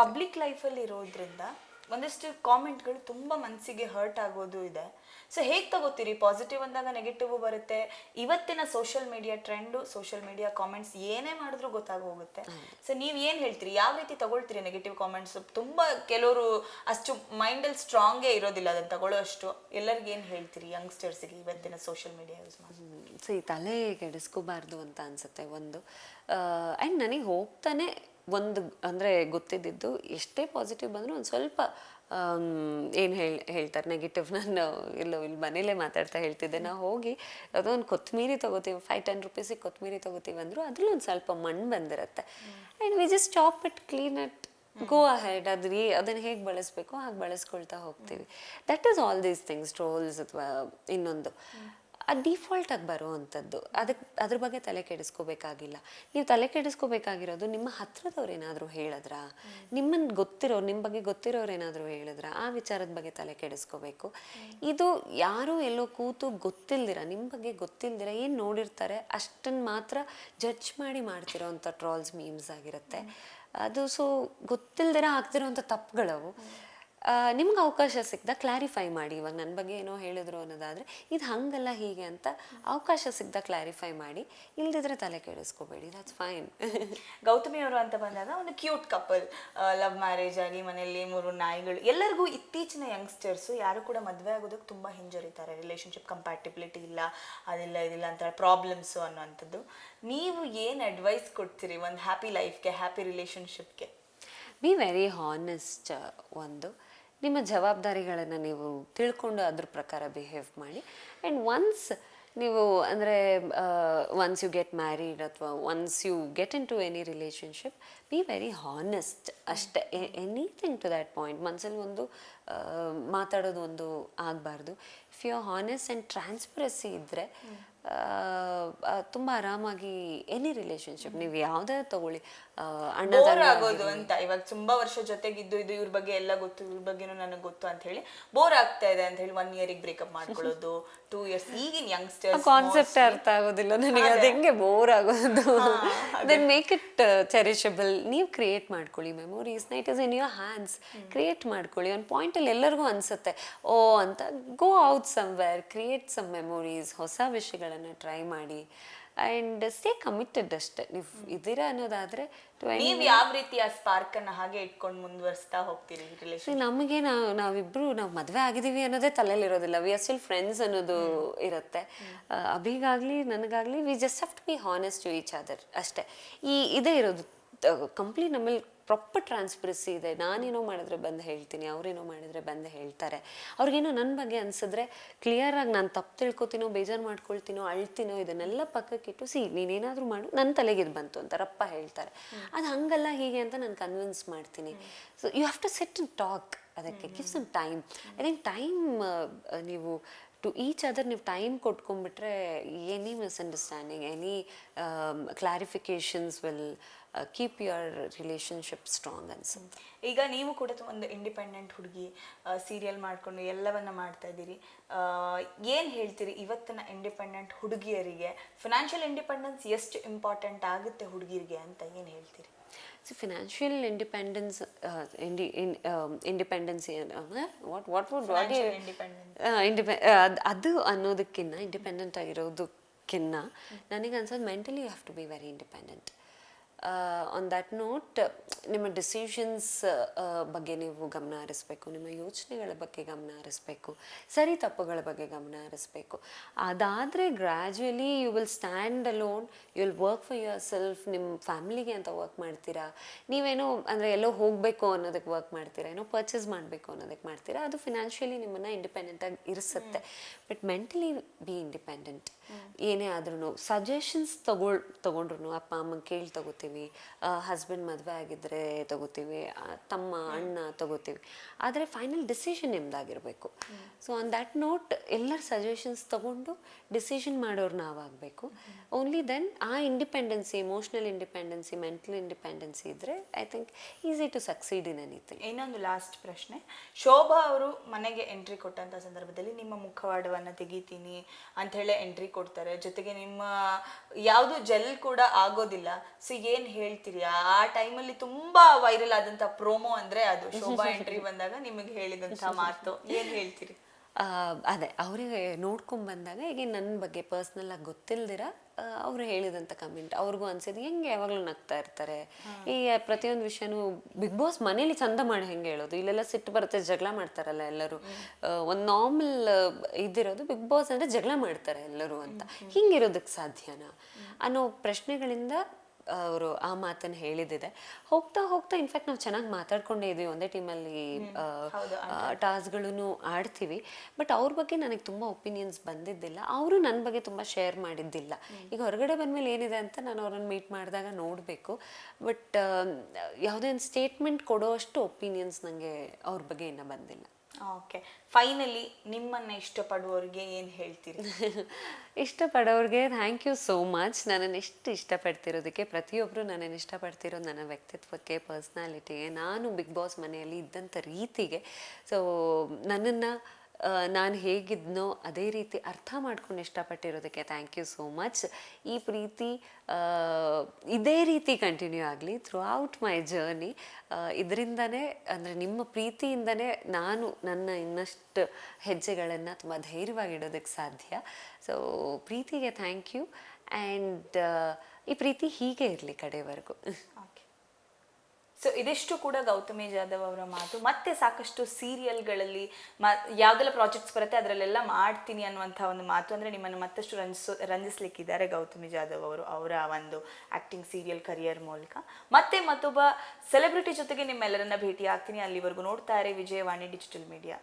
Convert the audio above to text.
Public ಲೈಫಲ್ಲಿ ಇರೋದ್ರಿಂದ ಒಂದಷ್ಟು ಕಾಮೆಂಟ್ಗಳು ತುಂಬ ಮನಸ್ಸಿಗೆ ಹರ್ಟ್ ಆಗೋದು ಇದೆ. ಸೊ ಹೇಗೆ ತಗೋತೀರಿ? ಪಾಸಿಟಿವ್ ಅಂದಾಗ ನೆಗೆಟಿವ್ ಬರುತ್ತೆ. ಇವತ್ತಿನ social media trend social media comments ಏನೇ ಮಾಡಿದ್ರು ಗೊತ್ತಾಗೋಗುತ್ತೆ. ಸೊ ನೀವು ಏನು ಹೇಳ್ತೀರಿ? ಯಾವ ರೀತಿ ತಗೊಳ್ತೀರಿ ನೆಗೆಟಿವ್ ಕಾಮೆಂಟ್ಸ್ ತುಂಬ ಕೆಲವರು ಅಷ್ಟು ಮೈಂಡಲ್ಲಿ ಸ್ಟ್ರಾಂಗೇ ಇರೋದಿಲ್ಲ ಅದನ್ನು ತಗೊಳ್ಳೋ ಅಷ್ಟು. ಎಲ್ಲರಿಗೂ ಏನು ಹೇಳ್ತೀರಿ ಯಂಗ್ಸ್ಟರ್ಸ್ಗೆ ಇವತ್ತಿನ ಸೋಷಿಯಲ್ ಮೀಡಿಯಾ ಯೂಸ್ ಮಾಡಿ? ಸೊ ಈ ತಲೆ ಕೆಡಿಸ್ಕೋಬಾರ್ದು ಅಂತ ಅನಿಸುತ್ತೆ ಒಂದು. ಆ್ಯಂಡ್ ನನಗೆ ಹೋಗ್ತಾನೆ ಒಂದು ಅಂದರೆ ಗೊತ್ತಿದ್ದಿದ್ದು ಎಷ್ಟೇ ಪಾಸಿಟಿವ್ ಬಂದರೂ ಒಂದು ಸ್ವಲ್ಪ ಏನು ಹೇಳಿ, ಹೇಳ್ತಾರೆ ನೆಗೆಟಿವ್ ನಾನು ಇಲ್ಲೋ ಇಲ್ಲಿ ಮನೇಲೇ ಮಾತಾಡ್ತಾ ಹೇಳ್ತಿದ್ದೆ. ನಾವು ಹೋಗಿ ಅದೊಂದು ಕೊತ್ತಮೀರಿ ತೊಗೋತೀವಿ ಫೈವ್ ಟೆನ್ ರುಪೀಸಿಗೆ ಕೊತ್ತಂಬರಿ ತೊಗೋತೀವಿ ಅಂದರೂ ಅದ್ರಲ್ಲಿ ಒಂದು ಸ್ವಲ್ಪ ಮಣ್ಣು ಬಂದಿರುತ್ತೆ. And we just chop it clean it go ahead ಅದು ರೀ, ಅದನ್ನು ಹೇಗೆ ಬಳಸಬೇಕು ಹಾಗೆ ಬಳಸ್ಕೊಳ್ತಾ ಹೋಗ್ತೀವಿ. That is all these things trolls ಅಥವಾ ಇನ್ನೊಂದು. ಅದು ಡಿಫಾಲ್ಟಾಗಿ ಬರುವಂಥದ್ದು. ಅದಕ್ಕೆ ಅದ್ರ ಬಗ್ಗೆ ತಲೆ ಕೆಡಿಸ್ಕೋಬೇಕಾಗಿಲ್ಲ. ನೀವು ತಲೆ ಕೆಡಿಸ್ಕೋಬೇಕಾಗಿರೋದು ನಿಮ್ಮ ಹತ್ರದವ್ರು ಏನಾದರೂ ಹೇಳಿದ್ರಾ? ನಿಮ್ಮನ್ನು ಗೊತ್ತಿರೋ ನಿಮ್ಮ ಬಗ್ಗೆ ಗೊತ್ತಿರೋರು ಏನಾದರೂ ಹೇಳಿದ್ರಾ? ಆ ವಿಚಾರದ ಬಗ್ಗೆ ತಲೆ ಕೆಡಿಸ್ಕೋಬೇಕು. ಇದು ಯಾರೂ ಎಲ್ಲೋ ಕೂತು ಗೊತ್ತಿಲ್ದಿರ ನಿಮ್ಮ ಬಗ್ಗೆ ಗೊತ್ತಿಲ್ದಿರ ಏನು ನೋಡಿರ್ತಾರೆ ಅಷ್ಟನ್ನು ಮಾತ್ರ ಜಡ್ಜ್ ಮಾಡಿ ಮಾಡ್ತಿರೋವಂಥ ಟ್ರಾಲ್ಸ್ ಮೀಮ್ಸ್ ಆಗಿರುತ್ತೆ. ಅದು ಸೊ ಗೊತ್ತಿಲ್ದಿರ ಆಗ್ತಿರೋವಂಥ ತಪ್ಪುಗಳವು. ನಿಮ್ಗೆ ಅವಕಾಶ ಸಿಕ್ಕಿದ? ಕ್ಲಾರಿಫೈ ಮಾಡಿ. ಇವಾಗ ನನ್ನ ಬಗ್ಗೆ ಏನೋ ಹೇಳಿದ್ರು ಅನ್ನೋದಾದರೆ ಇದು ಹಂಗಲ್ಲ ಹೀಗೆ ಅಂತ ಅವಕಾಶ ಸಿಕ್ಕಿದಾಗ ಕ್ಲಾರಿಫೈ ಮಾಡಿ. ಇಲ್ದಿದ್ರೆ ತಲೆ ಕೆಡಿಸ್ಕೋಬೇಡಿ. ದಟ್ಸ್ ಫೈನ್ ಗೌತಮಿ ಅವರು ಅಂತ ಬಂದಾಗ ಒಂದು ಕ್ಯೂಟ್ ಕಪಲ್ ಲವ್ ಮ್ಯಾರೇಜ್ ಆಗಿ ಮನೆಯಲ್ಲಿ ಮೂರು ನಾಯಿಗಳು ಎಲ್ಲರಿಗೂ ಇತ್ತೀಚಿನ ಯಂಗ್ಸ್ಟರ್ಸು ಯಾರು ಕೂಡ ಮದುವೆ ಆಗೋದಕ್ಕೆ ತುಂಬ ಹಿಂಜರಿತಾರೆ. ರಿಲೇಶನ್ಶಿಪ್ ಕಂಪ್ಯಾಟಿಬಿಲಿಟಿ ಇಲ್ಲ ಅದಿಲ್ಲ ಇದಿಲ್ಲ ಅಂತ ಪ್ರಾಬ್ಲಮ್ಸು ಅನ್ನೋವಂಥದ್ದು. ನೀವು ಏನು ಅಡ್ವೈಸ್ ಕೊಡ್ತೀರಿ ಒಂದು ಹ್ಯಾಪಿ ಲೈಫ್ಗೆ ಹ್ಯಾಪಿ ರಿಲೇಶನ್ಶಿಪ್ಗೆ ಬಿ ವೆರಿ ಹಾನೆಸ್ಟ್ ಒಂದು. ನಿಮ್ಮ ಜವಾಬ್ದಾರಿಗಳನ್ನು ನೀವು ತಿಳ್ಕೊಂಡು ಅದ್ರ ಪ್ರಕಾರ ಬಿಹೇವ್ ಮಾಡಿ. ಆ್ಯಂಡ್ ಒನ್ಸ್ ನೀವು ಅಂದರೆ ಒನ್ಸ್ ಯು ಗೆಟ್ ಮ್ಯಾರಿಡ್ ಅಥವಾ once you get into any relationship be very honest ಅಷ್ಟೇ ಎನಿಥಿಂಗ್ ಟು ದ್ಯಾಟ್ ಪಾಯಿಂಟ್ ಮನಸ್ಸಲ್ಲಿ ಒಂದು ಮಾತಾಡೋದು ಒಂದು ಆಗಬಾರ್ದು. If you honest and transparency ಇದ್ದರೆ ತುಂಬ ಆರಾಮಾಗಿ ಎನಿ ರಿಲೇಶನ್ಶಿಪ್ ನೀವು ಯಾವುದೇ ತಗೊಳ್ಳಿ. ಬೋರ್ ಆಗೋದು ಅಂತ. ಇವಾಗ ತುಂಬಾ ವರ್ಷ ಜೊತೆಗಿದ್ದು ಇದು ಇವ್ರ ಬಗ್ಗೆ ಎಲ್ಲ ಗೊತ್ತು ಇವ್ರ ಬಗ್ಗೆನೂ ನನಗೆ ಗೊತ್ತು ಅಂತ ಹೇಳಿ ಬೋರ್ ಆಗ್ತಾ ಇದೆ ಅಂತ ಹೇಳಿ ಒನ್ ಇಯರಿಗೆ ಬ್ರೇಕಪ್ ಮಾಡ್ಕೊಳ್ಳೋದು ಟೂ ಇಯರ್ಸ್ ಈಗಿನ ಯಂಗ್ಸ್ಟರ್ ಕಾನ್ಸೆಪ್ಟ್ ಅರ್ಥ ಆಗೋದಿಲ್ಲ ನನಗೆ ಅದು ಹೆಂಗೆ ಬೋರ್ ಆಗೋದು? ದೆನ್ ಮೇಕ್ ಇಟ್ ಚೆರಿಷಬಲ್ ನೀವು ಕ್ರಿಯೇಟ್ ಮಾಡ್ಕೊಳ್ಳಿ memories night is in your hands create ಮಾಡ್ಕೊಳ್ಳಿ. ಒಂದು ಪಾಯಿಂಟಲ್ಲಿ ಎಲ್ಲರಿಗೂ ಅನ್ಸುತ್ತೆ ಓ ಅಂತ go out somewhere create some memories ಹೊಸ ವಿಷಯಗಳನ್ನು ಟ್ರೈ ಮಾಡಿ. ಆ್ಯಂಡ್ ಸ್ಟೇ ಕಮಿಟೆಡ್ ಅಷ್ಟೇ. ನೀವು ಇದ್ದೀರಾ ಅನ್ನೋದಾದರೆ ನೀವು ಯಾವ ರೀತಿ ಆ ಸ್ಪಾರ್ಕ್ ಅನ್ನ ಹಾಗೆ ಇಟ್ಕೊಂಡು ಮುಂದುವರಿಸ್ತಾ ಹೋಗ್ತೀರಿ ರಿಲೇಶನ್ ನಮಗೆ ನಾವು ನಾವಿಬ್ರು ನಾವು ಮದುವೆ ಆಗಿದ್ದೀವಿ ಅನ್ನೋದೇ ತಲೆಯಲ್ಲಿರೋದಿಲ್ಲ ವಿ ಆರ್ ಸ್ಟಿಲ್ ಫ್ರೆಂಡ್ಸ್ ಅನ್ನೋದು ಇರುತ್ತೆ. ಅಭಿಗಾಗ್ಲಿ ನನಗಾಗ್ಲಿ we just have to be honest to each other ಅಷ್ಟೇ. ಈ ಇದೇ ಇರೋದು. ಕಂಪ್ಲೀಟ್ ನಮ್ಮಲ್ಲಿ ಪ್ರಾಪರ್ ಟ್ರಾನ್ಸ್ಪರೆನ್ಸಿ ಇದೆ. ನಾನೇನೋ ಮಾಡಿದ್ರೆ ಬಂದು ಹೇಳ್ತೀನಿ ಅವರೇನೋ ಮಾಡಿದ್ರೆ ಬಂದು ಹೇಳ್ತಾರೆ. ಅವ್ರಿಗೇನೋ ನನ್ನ ಬಗ್ಗೆ ಅನಿಸಿದ್ರೆ ಕ್ಲಿಯರಾಗಿ ನಾನು ತಪ್ಪು ತಿಳ್ಕೊತೀನೋ ಬೇಜಾರು ಮಾಡ್ಕೊಳ್ತೀನೋ ಅಳ್ತೀನೋ ಇದನ್ನೆಲ್ಲ ಪಕ್ಕಕ್ಕಿಟ್ಟು ಸಿ ನೀನೇನಾದರೂ ಮಾಡು ನನ್ನ ತಲೆಗೆ ಇದು ಬಂತು ಅಂತ ರಪ್ಪ ಹೇಳ್ತಾರೆ. ಅದು ಹಂಗಲ್ಲ ಹೀಗೆ ಅಂತ ನಾನು ಕನ್ವಿನ್ಸ್ ಮಾಡ್ತೀನಿ. So you have to set and talk ಅದಕ್ಕೆ. Give some time I think time ನೀವು ಟು ಈಚ್ ಅದರ್ ನೀವು time ಕೊಟ್ಕೊಂಡ್ಬಿಟ್ರೆ any misunderstanding any clarifications will keep your relationship strong ಅನ್ಸುತ್ತೆ ಈಗ ನೀವು ಕೂಡ ಒಂದು ಇಂಡಿಪೆಂಡೆಂಟ್ ಹುಡುಗಿ ಸೀರಿಯಲ್ ಮಾಡ್ಕೊಂಡು ಎಲ್ಲವನ್ನ ಮಾಡ್ತಾ ಇದ್ದೀರಿ. ಏನು ಹೇಳ್ತೀರಿ ಇವತ್ತಿನ ಇಂಡಿಪೆಂಡೆಂಟ್ ಹುಡುಗಿಯರಿಗೆ? ಫಿನಾನ್ಷಿಯಲ್ ಇಂಡಿಪೆಂಡೆನ್ಸ್ ಎಷ್ಟು ಇಂಪಾರ್ಟೆಂಟ್ ಆಗುತ್ತೆ ಹುಡುಗಿರಿಗೆ ಅಂತ ಏನು ಹೇಳ್ತೀರಿ? So financial independence Indi independency what what would what independent ಇಂಡಿಪೆ ಅದು ಅನ್ನೋದಕ್ಕಿಂತ ಇಂಡಿಪೆಂಡೆಂಟ್ ಆಗಿರೋದಕ್ಕಿಂತ ನನಗೆ ಅನ್ಸೋದು mentally you have to be very independent on that note ನಿಮ್ಮ ಡಿಸಿಷನ್ಸ್ ಬಗ್ಗೆ ನೀವು ಗಮನ ಹರಿಸ್ಬೇಕು, ನಿಮ್ಮ ಯೋಚನೆಗಳ ಬಗ್ಗೆ ಗಮನ ಹರಿಸ್ಬೇಕು, ಸರಿ ತಪ್ಪುಗಳ ಬಗ್ಗೆ ಗಮನ ಹರಿಸ್ಬೇಕು. ಅದಾದರೆ gradually you will stand alone you will work for yourself ನಿಮ್ಮ ಫ್ಯಾಮಿಲಿಗೆ ಅಂತ ವರ್ಕ್ ಮಾಡ್ತೀರಾ? ನೀವೇನೋ ಅಂದರೆ ಎಲ್ಲೋ ಹೋಗಬೇಕು ಅನ್ನೋದಕ್ಕೆ ವರ್ಕ್ ಮಾಡ್ತೀರಾ? ಏನೋ ಪರ್ಚೇಸ್ ಮಾಡಬೇಕು ಅನ್ನೋದಕ್ಕೆ ಮಾಡ್ತೀರಾ? ಅದು ಫಿನಾನ್ಷಿಯಲಿ ನಿಮ್ಮನ್ನು ಇಂಡಿಪೆಂಡೆಂಟಾಗಿ ಇರಿಸುತ್ತೆ. ಬಟ್ ಮೆಂಟಲಿ ಬಿ ಇಂಡಿಪೆಂಡೆಂಟ್ ಏನೇ ಆದ್ರೂ ಸಜೆಷನ್ಸ್ ತಗೊಳ್ ತೊಗೊಂಡ್ರು ಅಪ್ಪ, ಅಮ್ಮಂಗೆ ಕೇಳಿ ತಗೋತೀವಿ. ಹಸ್ಬೆಂಡ್ ಮದುವೆ ಆಗಿದ್ದರೆ ತಗೋತೀವಿ ತಮ್ಮ ಅಣ್ಣ ತಗೋತೀವಿ. ಆದರೆ ಫೈನಲ್ ಡಿಸಿಷನ್ ನಿಮ್ದಾಗಿರಬೇಕು. ಸೊ ಆನ್ ದ್ಯಾಟ್ ನೋಟ್ ಎಲ್ಲರ ಸಜೆಷನ್ಸ್ ತಗೊಂಡು ಡಿಸಿಷನ್ ಮಾಡೋರು ನಾವಾಗಬೇಕು. ಓನ್ಲಿ ದೆನ್ ಆ independency emotional independency mental independency ಇದ್ದರೆ I think easy to succeed in anything ಇನ್ನೊಂದು ಲಾಸ್ಟ್ ಪ್ರಶ್ನೆ. ಶೋಭಾ ಅವರು ಮನೆಗೆ ಎಂಟ್ರಿ ಕೊಟ್ಟಂತ ಸಂದರ್ಭದಲ್ಲಿ ನಿಮ್ಮ ಮುಖವಾಡವನ್ನ ತೆಗಿತೀನಿ ಅಂತ ಹೇಳಿ ಎಂಟ್ರಿ ಕೊಡ್ತಾರೆ. ಜೊತೆಗೆ ನಿಮ್ಮ, ಯಾವುದು ಜೆಲ್ ಕೂಡ ಆಗೋದಿಲ್ಲ. ಸೊ ಏನ್ ಹೇಳ್ತೀರಿ? ಆ ಟೈಮಲ್ಲಿ ತುಂಬಾ ವೈರಲ್ ಆದಂತ ಪ್ರೋಮೋ ಅಂದ್ರೆ ಅದು. ಶೋಭಾ ಎಂಟ್ರಿ ಬಂದಾಗ ನಿಮಗೆ ಹೇಳಿದಂತ ಮಾತು. ಏನ್ ಹೇಳ್ತೀರಿ? ಅದೇ ಅವರಿಗೆ ನೋಡ್ಕೊಂಡ್ ಬಂದಾಗ ಈಗ ನನ್ನ ಬಗ್ಗೆ ಪರ್ಸ್ನಲ್ ಆಗಿ ಗೊತ್ತಿಲ್ದಿರ ಅವ್ರು ಹೇಳಿದಂಥ ಕಮೆಂಟ್ ಅವ್ರಿಗೂ ಅನ್ಸಿದ್ ಹೆಂಗೆ ಯಾವಾಗಲೂ ನಗ್ತಾ ಇರ್ತಾರೆ. ಈ ಪ್ರತಿಯೊಂದು ವಿಷಯನೂ ಬಿಗ್ ಬಾಸ್ ಮನೇಲಿ ಚಂದ ಮಾಡಿ ಹೆಂಗೆ ಹೇಳೋದು? ಇಲ್ಲೆಲ್ಲ ಸಿಟ್ಟು ಬರುತ್ತೆ ಜಗಳ ಮಾಡ್ತಾರಲ್ಲ ಎಲ್ಲರೂ. ಒಂದು ನಾರ್ಮಲ್ ಇದಿರೋದು ಬಿಗ್ ಬಾಸ್ ಅಂದರೆ ಜಗಳ ಮಾಡ್ತಾರೆ ಎಲ್ಲರೂ ಅಂತ. ಹಿಂಗಿರೋದಕ್ಕೆ ಸಾಧ್ಯನಾ? ಅನ್ನೋ ಪ್ರಶ್ನೆಗಳಿಂದ ಅವರು ಆ ಮಾತನ್ನು ಹೇಳಿದಿದೆ ಹೋಗ್ತಾ ಹೋಗ್ತಾ ಇನ್ಫ್ಯಾಕ್ಟ್ ನಾವು ಚೆನ್ನಾಗಿ ಮಾತಾಡ್ಕೊಂಡೇ ಇದೀವಿ. ಒಂದೇ ಟೀಮಲ್ಲಿ ಟಾಸ್ಗಳನ್ನು ಆಡ್ತೀವಿ. ಬಟ್ ಅವ್ರ ಬಗ್ಗೆ ನನಗೆ ತುಂಬ ಒಪಿನಿಯನ್ಸ್ ಬಂದಿದ್ದಿಲ್ಲ. ಅವರು ನನ್ನ ಬಗ್ಗೆ ತುಂಬ ಶೇರ್ ಮಾಡಿದ್ದಿಲ್ಲ. ಈಗ ಹೊರಗಡೆ ಬಂದಮೇಲೆ ಏನಿದೆ ಅಂತ ನಾನು ಅವ್ರನ್ನ ಮೀಟ್ ಮಾಡಿದಾಗ ನೋಡಬೇಕು. ಬಟ್ ಯಾವುದೇ ಒಂದು ಸ್ಟೇಟ್ಮೆಂಟ್ ಕೊಡೋ ಅಷ್ಟು ಒಪಿನಿಯನ್ಸ್ ನನಗೆ ಅವ್ರ ಬಗ್ಗೆ ಇನ್ನೂ ಬಂದಿಲ್ಲ. ಓಕೆ ಫೈನಲಿ ನಿಮ್ಮನ್ನ ಇಷ್ಟಪಡುವವ್ರಿಗೆ ಏನು ಹೇಳ್ತೀರಿ? ಇಷ್ಟಪಡೋರಿಗೆ ಥ್ಯಾಂಕ್ ಯು ಸೋ ಮಚ್ ನನ್ನನ್ನು ಎಷ್ಟು ಇಷ್ಟಪಡ್ತಿರೋದಕ್ಕೆ ಪ್ರತಿಯೊಬ್ಬರು ನನ್ನನ್ನು ಇಷ್ಟಪಡ್ತಿರೋ ನನ್ನ ವ್ಯಕ್ತಿತ್ವಕ್ಕೆ ಪರ್ಸ್ನಾಲಿಟಿಗೆ ನಾನು ಬಿಗ್ ಬಾಸ್ ಮನೆಯಲ್ಲಿ ಇದ್ದಂಥ ರೀತಿಗೆ. ಸೊ ನನ್ನನ್ನು ನಾನು ಹೇಗಿದ್ನೋ ಅದೇ ರೀತಿ ಅರ್ಥ ಮಾಡ್ಕೊಂಡು ಇಷ್ಟಪಟ್ಟಿರೋದಕ್ಕೆ ಥ್ಯಾಂಕ್ ಯು ಸೋ ಮಚ್ ಈ ಪ್ರೀತಿ ಇದೇ ರೀತಿ ಕಂಟಿನ್ಯೂ ಆಗಲಿ ಥ್ರೂ ಔಟ್ ಮೈ ಜರ್ನಿ ಇದರಿಂದನೇ, ಅಂದರೆ ನಿಮ್ಮ ಪ್ರೀತಿಯಿಂದನೇ ನಾನು ನನ್ನ ಇನ್ನಷ್ಟು ಹೆಜ್ಜೆಗಳನ್ನು ತುಂಬ ಧೈರ್ಯವಾಗಿಡೋದಕ್ಕೆ ಸಾಧ್ಯ. ಸೊ ಪ್ರೀತಿಗೆ ಥ್ಯಾಂಕ್ ಯು ಆ್ಯಂಡ್ ಈ ಪ್ರೀತಿ ಹೀಗೆ ಇರಲಿ ಕಡೆವರೆಗೂ. ಸೊ ಇದಿಷ್ಟು ಕೂಡ ಗೌತಮಿ ಜಾಧವ್ ಅವರ ಮಾತು. ಮತ್ತೆ ಸಾಕಷ್ಟು ಸೀರಿಯಲ್ಗಳಲ್ಲಿ ಮ, ಯಾವುದೆಲ್ಲ ಪ್ರಾಜೆಕ್ಟ್ಸ್ ಬರುತ್ತೆ ಅದರಲ್ಲೆಲ್ಲ ಮಾಡ್ತೀನಿ ಅನ್ನುವಂಥ ಒಂದು ಮಾತು ಅಂದರೆ ನಿಮ್ಮನ್ನು ಮತ್ತಷ್ಟು ರಂಜಿಸೋ, ರಂಜಿಸ್ಲಿಕ್ಕಿದ್ದಾರೆ ಗೌತಮಿ ಜಾಧವ್ ಅವರು, ಅವರ ಒಂದು ಆ್ಯಕ್ಟಿಂಗ್ ಸೀರಿಯಲ್ ಕರಿಯರ್ ಮೂಲಕ. ಮತ್ತೆ ಮತ್ತೊಬ್ಬ ಸೆಲೆಬ್ರಿಟಿ ಜೊತೆಗೆ ನಿಮ್ಮೆಲ್ಲರನ್ನ ಭೇಟಿ ಆಗ್ತೀನಿ ಅಲ್ಲಿವರೆಗೂ ನೋಡ್ತಾರೆ ವಿಜಯವಾಣಿ ಡಿಜಿಟಲ್ ಮೀಡಿಯಾ